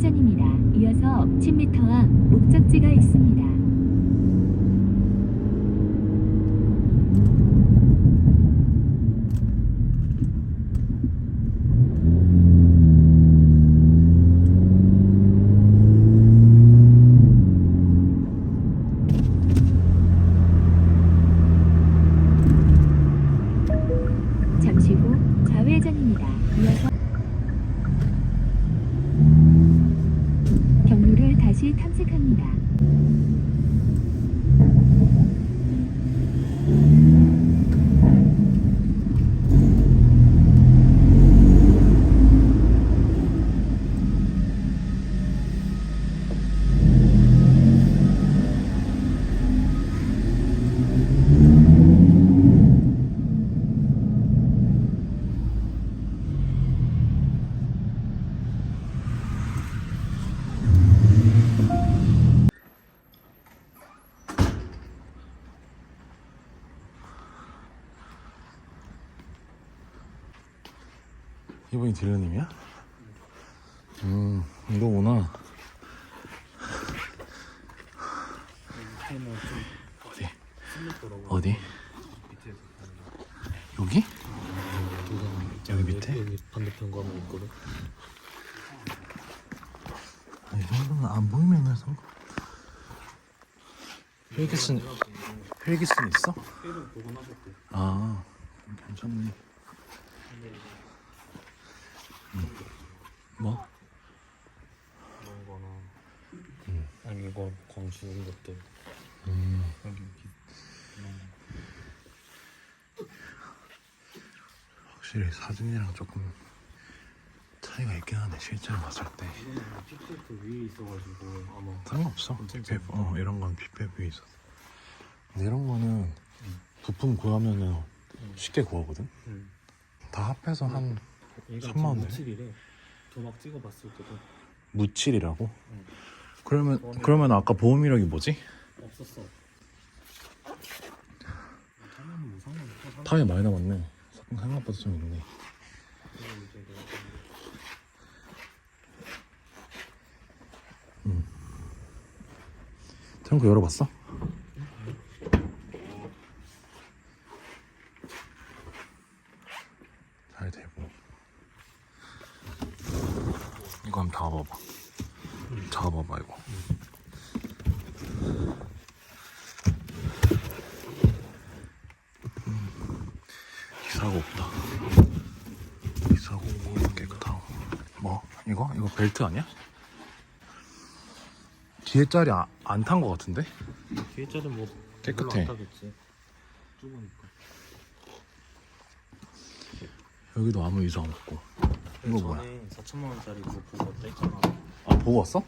좌회전입니다. 이어서 10m 앞 목적지가 있습니다. 이분이 딜러님이야? 음, 이거구나. 어디? 어디? 여기? 여기 밑에? 여기 반대편 가면 있거든. 아, 이 정도는 안 보이면은 상관. 헬기슨 헬기슨 있어? 아, 괜찮네. 음. 뭐? 그런 거나. 아니 이거 광 주 이런 것들. 음. 확실히 사진이랑 조금 차이가 있긴 하네. 실제로 봤을 때. 이거는 픽셀트 위에 있어가지고 아마 상관없어. 픽페, 어, 이런 건 픽페 위에 있어. 근데 이런 거는 부품 구하면은 쉽게 구하거든. 음. 다 합해서 한 얘가 3만 원 7이래. 도막 찍어봤을 때도 무칠이라고? 응. 그러면 보험 그러면 아까 보험 이력이 뭐지? 없었어. 타면. 타이어 많이 남았네. 생각보다 좀 있네. 이제 내가 트렁크 열어봤어? 잘 되고 이거 한번 잡아봐 잡아봐 이거 음, 기사가 없다 기사가 없고 깨끗하고 뭐 이거? 이거 벨트 아니야? 뒤에 짤이 안탄 거 같은데? 뒤에 자는 뭐 깨끗해. 여기도 아무 이상 없고 이거 뭐야? 전에 4천만 원짜리 그거 보고 했잖아. 아 보고 왔어?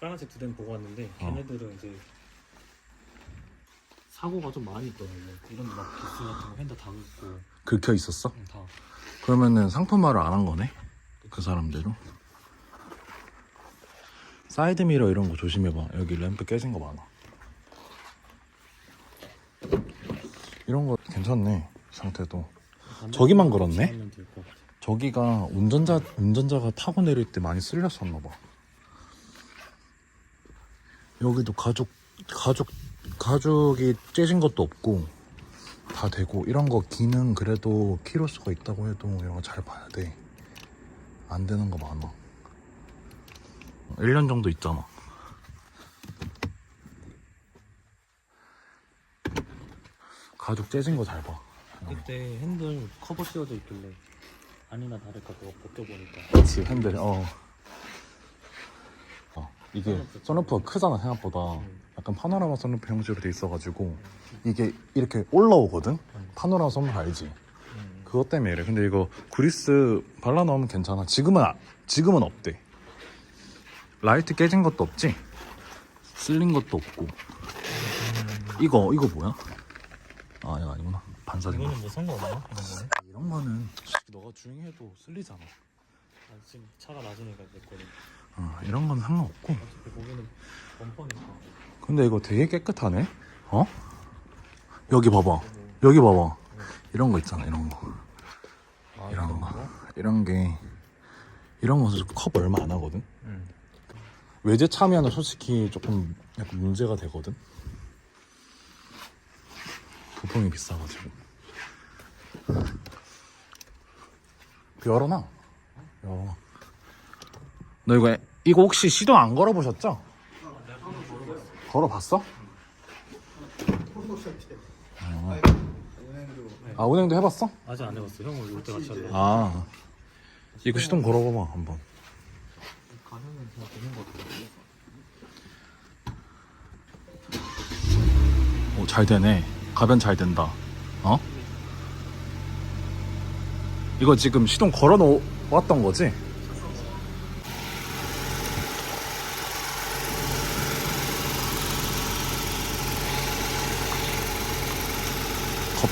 빨간색 두 대는 보고 왔는데 어. 걔네들은 이제 사고가 좀 많이 있더라고. 이런 막 기스 같은 거 핸드 다 긁고 긁혀 있었어? 응, 다. 그러면은 상품화를 안 한 거네? 그 사람대로 사이드 미러 이런 거 조심해봐 여기 램프 깨진 거 많아 이런 거 괜찮네 상태도 저기만 그렇네? 하면 될것 같아. 저기가 운전자 운전자가 타고 내릴 때 많이 쓸렸었나 봐. 여기도 가죽 가죽 가죽이 째진 것도 없고 다 되고 이런 거 기능 그래도 키로수가 있다고 해도 이런 거 잘 봐야 돼. 안 되는 거 많아. 1년 정도 있잖아. 가죽 째진 거 잘 봐. 그때 핸들 커버 씌워져 있길래 아니나 다를까 그거 벗겨보니까. 그치 핸들 어. 어 이게 선루프가 크잖아 생각보다. 약간 파노라마 선루프 형식으로 돼 있어가지고 이게 이렇게 올라오거든? 파노라마 선루프 알지. 음. 그것 때문에 이래. 근데 이거 그리스 발라 넣으면 괜찮아. 지금은 아- 지금은 없대. 라이트 깨진 것도 없지? 쓸린 것도 없고. 이거 이거 뭐야? 아 이거 아니구나 반사된 거 이거는 뭐 상관없나? 이런 거는? 이런 거는 솔직히 너가 주행해도 쓸리잖아 아, 지금 차가 낮으니까 내 거는 어, 이런 건 상관없고 어차피 거기는 범퍼니까 근데 이거 되게 깨끗하네? 어? 여기 봐봐. 여기 봐봐. 이런 거 있잖아, 이런 거. 아, 이런 거. 거? 이런 게, 이런 거는 컵 얼마 안 하거든 응. 외제 차면 솔직히 조금 약간 문제가 되거든 부품이 비싸가지고 열어놔 열어놔 너 이거 이거 혹시 시동 안 걸어보셨죠? 걸어봤어? 어. 아 운행도 해봤어? 아직 안 해봤어. 형을 올때 같이 할래. 아 이거 시동 걸어봐봐 한번 가면은 그냥 되는 거 같아. 오, 잘 되네. 가변 잘 된다. 어? 이거 지금 시동 걸어 놓았던 거지?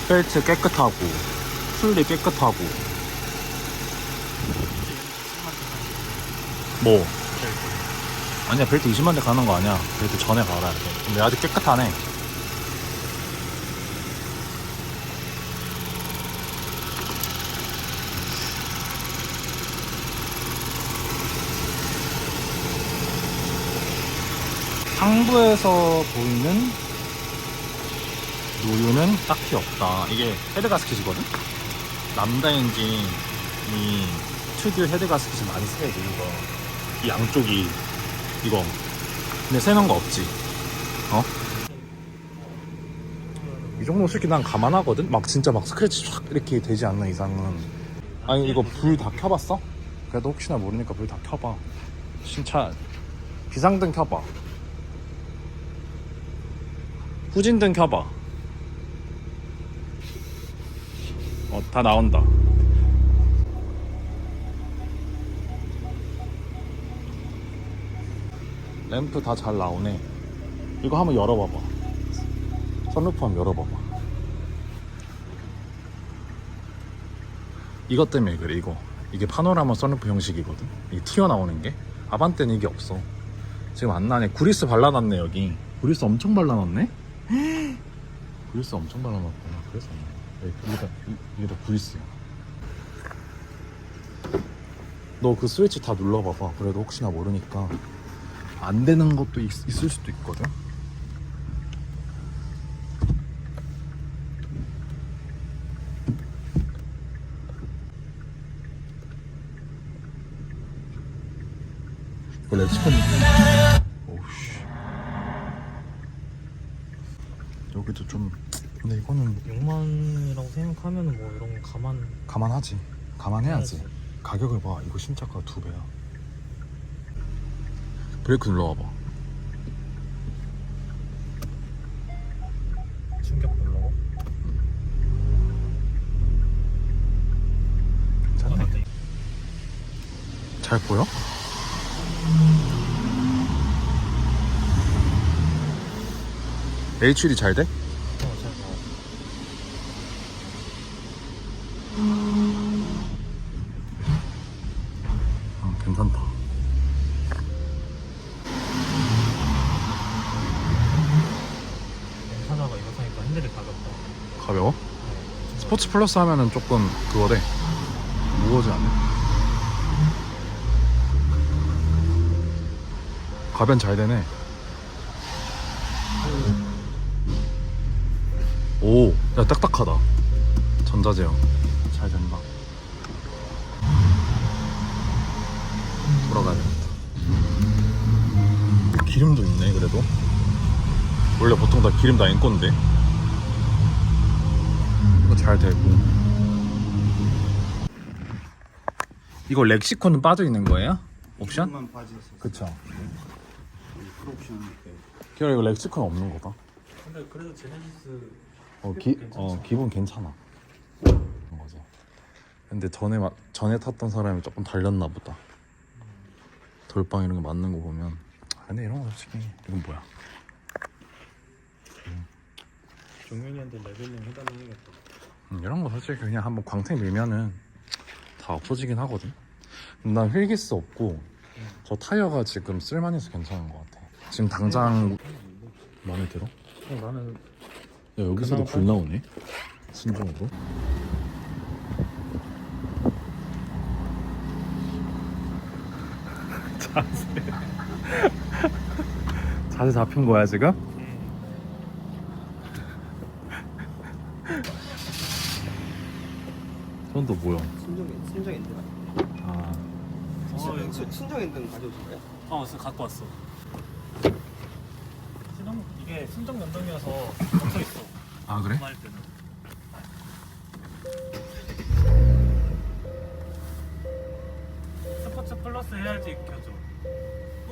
겉벨트 깨끗하고, 풀리 깨끗하고. 뭐? 아니야, 벨트 20만 대 가는 거 아니야. 벨트 전에 돼. 근데 아직 깨끗하네. 상부에서 보이는 노유는 딱히 없다. 이게 헤드 가스켓이거든? 남다 엔진이 특유 헤드 가스켓이 많이 세고 이거 이 양쪽이 이거 근데 세는 거 없지 어? 이 정도 솔직히 난 감안하거든? 막 진짜 막 스크래치 촥 이렇게 되지 않는 이상은 아니 이거 불 다 켜봤어? 그래도 혹시나 모르니까 불 다 켜봐 신차 비상등 켜봐 후진등 켜봐. 어 다 나온다. 램프 다 잘 나오네. 이거 한번 열어봐봐. 선루프 한번 열어봐봐. 이것 때문에 그래 이거. 이게 파노라마 선루프 형식이거든? 이게 튀어나오는 게? 아반떼는 이게 없어. 지금 안 나네. 구리스 발라놨네 여기. 구리스 엄청 발라놨네 구리스 엄청 발라놨구나. 그래서. 네, 이게 다 이- 이게 다 구리스야. 너 그 스위치 다 눌러봐봐. 그래도 혹시나 모르니까. 안 되는 것도 있, 있을 수도 있거든? 원래 스폰 오우씨 여기도 좀 근데 이거는 6만이라고 생각하면은 뭐 이런 거 가만 감안하지 감안해야지 해야지. 가격을 봐 이거 신차가 두 배야 브레이크 눌러봐봐 충격 별로. 괜찮네 잘 보여? HUD 잘 돼? 어, 잘 나와. 어, 괜찮다 사자가 이거 사니까 핸들이 가볍다. 가벼워? 스포츠 플러스 하면은 조금 그거래. 무거워지 않네. 가변 잘 되네. 오, 야 딱딱하다. 전자제형. 잘 된다. 돌아가야 되겠다 기름도 있네 그래도. 원래 보통 다 기름 다 이거 잘 되고 이거 렉시콘은 빠져 있는 거예요? 옵션? 만 빠졌어. 그쵸 프로옵션 때. 그래 이거 렉시콘 없는 거다 근데 그래도 제네시스 어, 기? 어 기분 괜찮아 그런 거지 근데 전에 마- 전에 탔던 사람이 조금 달렸나 보다 돌빵 이런 거 맞는 거 보면 아, 근데 이런 거 솔직히 이건 뭐야 종현이한테 레벨링 해달라고 해야겠다. 음, 이런 거 솔직히 그냥 한번 광택 밀면은 다 없어지긴 하거든. 난 휠기스 없고 저 타이어가 지금 쓸만해서 괜찮은 것 같아. 지금 당장 마음에 들어? 야, 어, 나는 여기서도 불 나오네. 순정으로. 자세 잡힌 거야 지금? 손도 뭐야? 순정 순정 엔드 아 순정 순- 순정 엔드는 가져오신 거예요? 어, 그래서 갖고 왔어. 신혼 이게 순정 연동이어서 멈춰 있어. 아 그래? 할 때는. 스포츠 플러스 해야지 켜줘.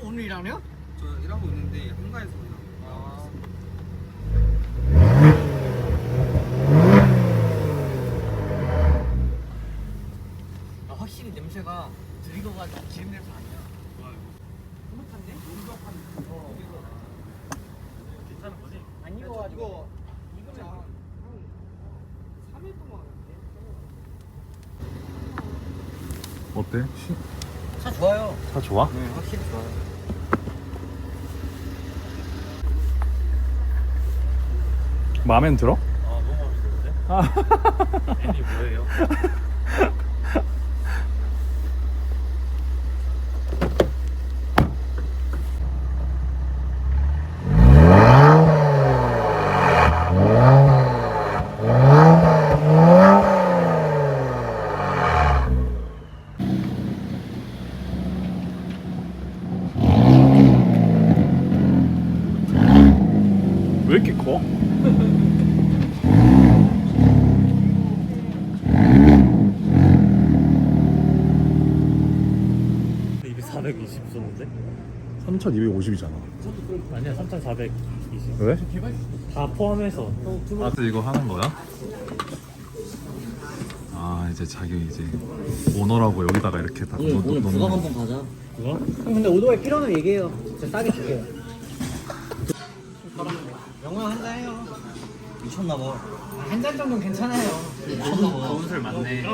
오늘 일하네요? 저 일하고 있는데 한가해서 그냥 아... 아 냄새가 드리거가 기름 냄새 아니야 뿌듯한데? 괜찮은 거지? 안 익어가지고 이거는 한 3일 동안 어때? 차 좋아요 차 좋아? 네 확실히 좋아요 마음엔 들어? 아, 너무 마음에 드는데? 애니 뭐예요? 왜 이렇게 커? 입이 420 썼는데? 3250이잖아 아니야, 3420. 왜? 다 포함해서. 아, 또 이거 하는 거야? 아 이제 자기 이제 오너라고 여기다가 이렇게 다 오늘, 넣- 오늘 부각 거. 한번 가자 그거? 형 근데 오토바이 필요하면 얘기해요 제가 싸게 줄게요 영화 한잔 해요 미쳤나 봐 한 잔 정도는 괜찮아요 미쳤나 봐 좋은 술 많네.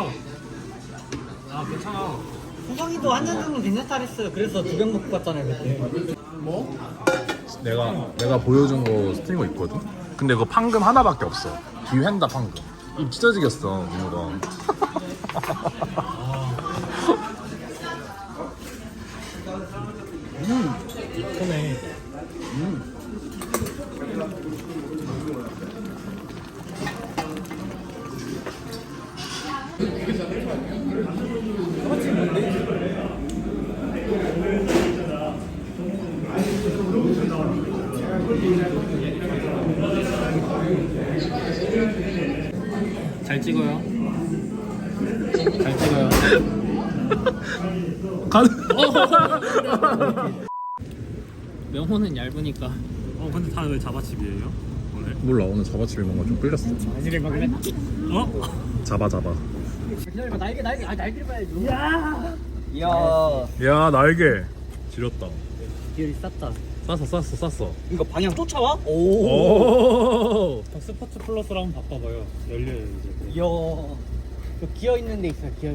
아, 괜찮아. 호성이도 한 잔 정도는 괜찮다 그랬어요 그래서 두 병 먹고 갔잖아요 그때 뭐? 내가 내가 보여준 거 스팅어 있거든. 근데 그거 판금 하나밖에 없어. 뒤횡다 판금. 입 찢어지겠어 민호가. 잘 찍어요. 잘 찍어요. 가. 명호는 얇으니까 어, 근데 다왜 자바칩이에요? 오늘? 몰라 오늘 자바칩이 뭔가 좀 끌렸어. 바지를 막래 어? 잡아 잡아. 기다려봐 날개 날개 아 날개를 봐야지 야 이야 야 날개. 지렸다. 기열이 쌌다 쌌어 쌌어 쌌어. 이거 방향 쫓아와? 오 오. 형 스포츠 플러스로 한번 바꿔봐요. 열려요 이제. 이야 그 기어 있는 데 있어요 기어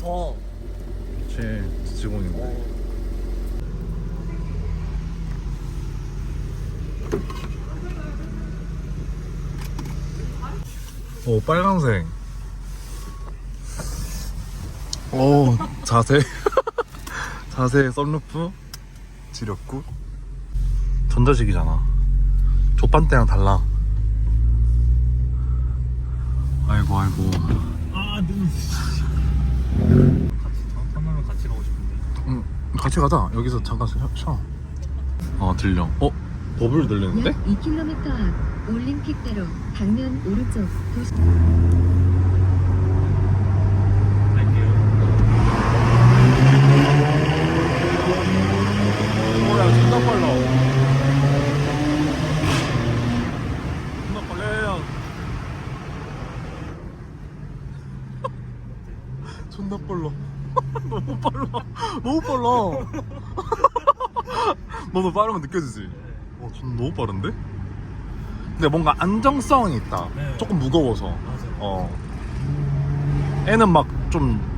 더 제 직원인데. 오 빨강색. 오 자세. 자세 썬루프 지렸고 전자식이잖아. 족반 때랑 달라. 아이고 아이고. 아, 눈. 같이 터널 같이 가고 싶은데. 응, 같이 가자. 여기서 잠깐. 쉬어. 어, 들려. 어? 버블 들리는데? 약 2km 앞 올림픽대로 방면 오른쪽 도시 갈게요. 뭐야, 존나 빨라. 존나 빨라요. 존나 빨라. 너무 빨라. 너무 빨라. 너도 빠르면 느껴지지? 어, 전 너무 빠른데? 근데 뭔가 안정성이 있다. 네. 조금 무거워서. 맞아요. 어. 애는 막좀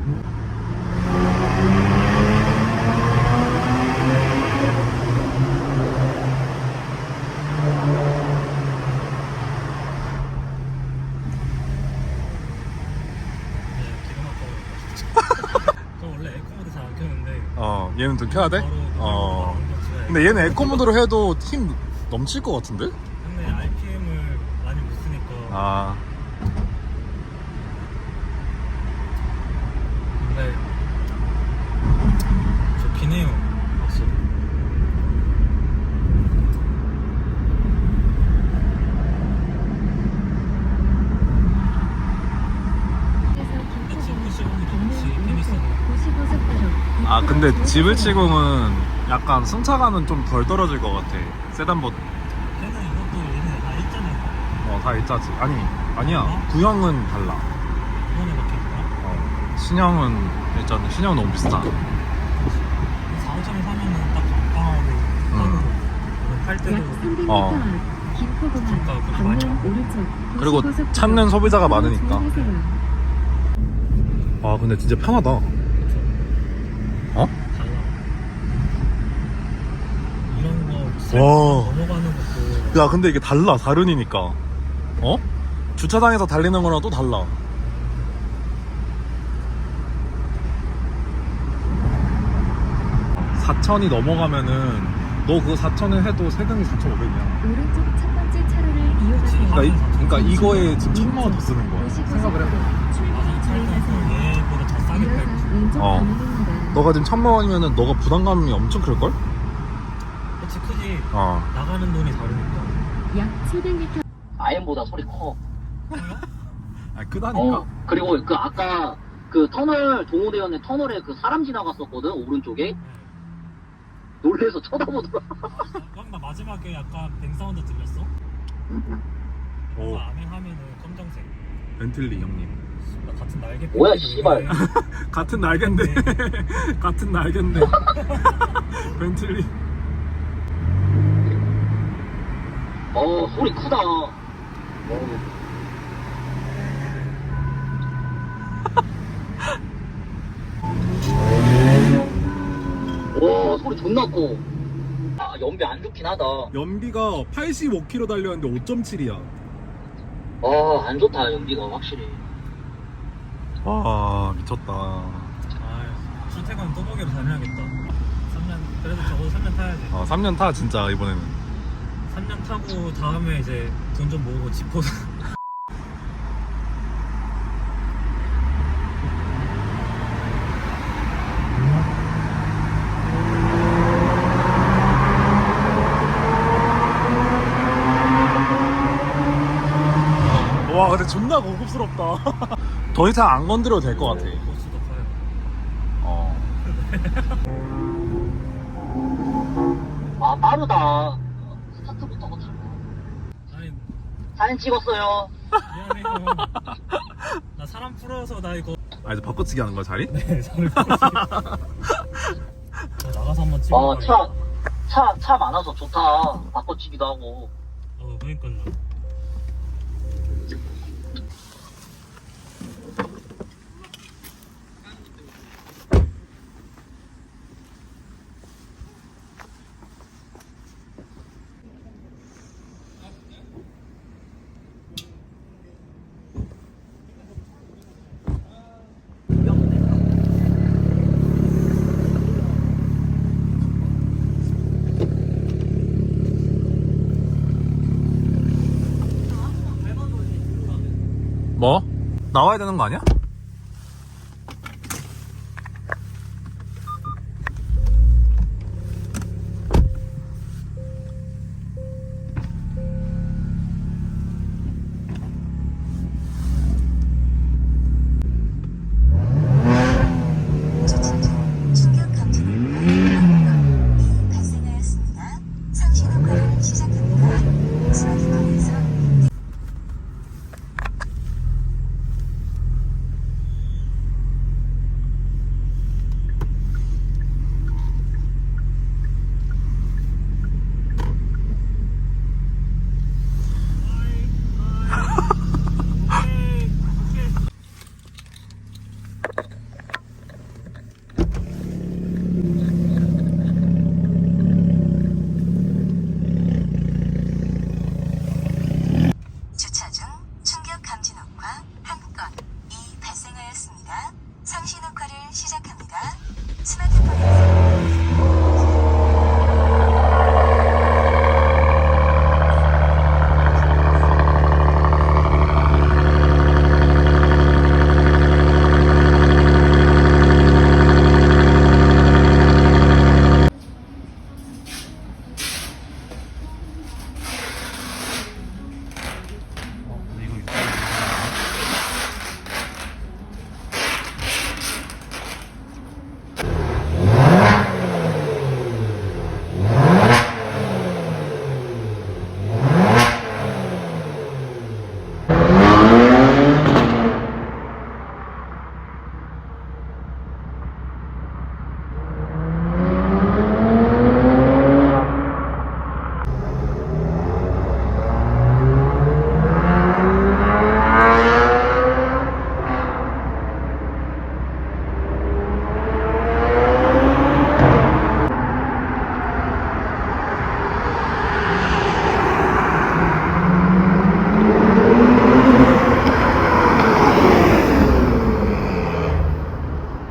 어, 얘는 좀 켜야 돼? 바로 근데 얘는 에코 모드로 해도 힘 넘칠 것 같은데? 근데 RPM을 많이 못 쓰니까 아. 근데 좋긴 해요 확실히 아 근데 지불치공은 약간 승차감은 좀 덜 떨어질 것 같아. 세단보다 걔는 이것도 얘네 다 있잖아요 어다 일자지. 아니 아니야. 어? 구형은 달라. 이번에 바뀌었나? 어. 신형은 일단 신형은 너무 비싸. 4, 5천에 사면은 딱 적당하고 음. 팔 때도 약 300m 어. 앞 김포공항 잠깐, 그거 많이 방면 오른쪽 그리고 도시고속도로 찾는 소비자가 많으니까. 아 근데 진짜 편하다. 어? 달라 이런 거 와. 넘어가는 것도 야 근데 이게 달라 다른이니까. 어? 주차장에서 달리는 거랑 또 달라. 사천이 넘어가면은 너 그거 4천을 해도 세금이 4,500이야. 오른쪽 첫 번째 차로를 이용하세요. 그러니까, 이, 그러니까 이거에 지금 천만 원 더 쓰는 거야. 생각을 해봐. 맞아 살면서 얘보다 더 싸게 팔고 이어서 왼쪽 어. 방향입니다. 너가 지금 천만 원이면은 너가 부담감이 엄청 클걸? 그치 크지 어. 나가는 돈이 다르니까 약 700m 아엠보다 소리 커. 아 크다니까. 어. 그리고 그 아까 그 터널 동호대였는데 터널에 그 사람 지나갔었거든 오른쪽에. 놀래서 쳐다보더라. 형나 마지막에 약간 뱅 사운드 들렸어? 오 그 안에 하면은 검정색 벤틀리 형님. 나 같은 날개 뭐야, 씨발. 왜 같은 날개인데. 같은 날개인데. 벤틀리. 어 소리 크다. 어. 와 소리 존나 커. 아 연비 안 좋긴 하다. 연비가 85km 달렸는데 5.7이야. 아안 좋다 연비가 확실히. 와 미쳤다. 아 출퇴근 또보기로 다녀야겠다 3년 그래도 적어도 3년 타야지 어 3년 타 진짜 이번에는. 3년 타고 다음에 이제 돈 좀 모으고 집보 와 근데 존나 고급스럽다. 더 이상 안 건드려도 될 것 같아. 버스도 가요 어. 아 빠르다. 스타트부터가 달라. 아니 사진 찍었어요. 미안해요 나 사람 풀어서 나 이거 아 이제 바꿔치기 하는 거야 자리? 네 사람 풀어서 나가서 한번 찍어 어, 차, 차, 차 많아서 좋다. 바꿔치기도 하고. 어 그니까요 뭐? 나와야 되는 거 아니야?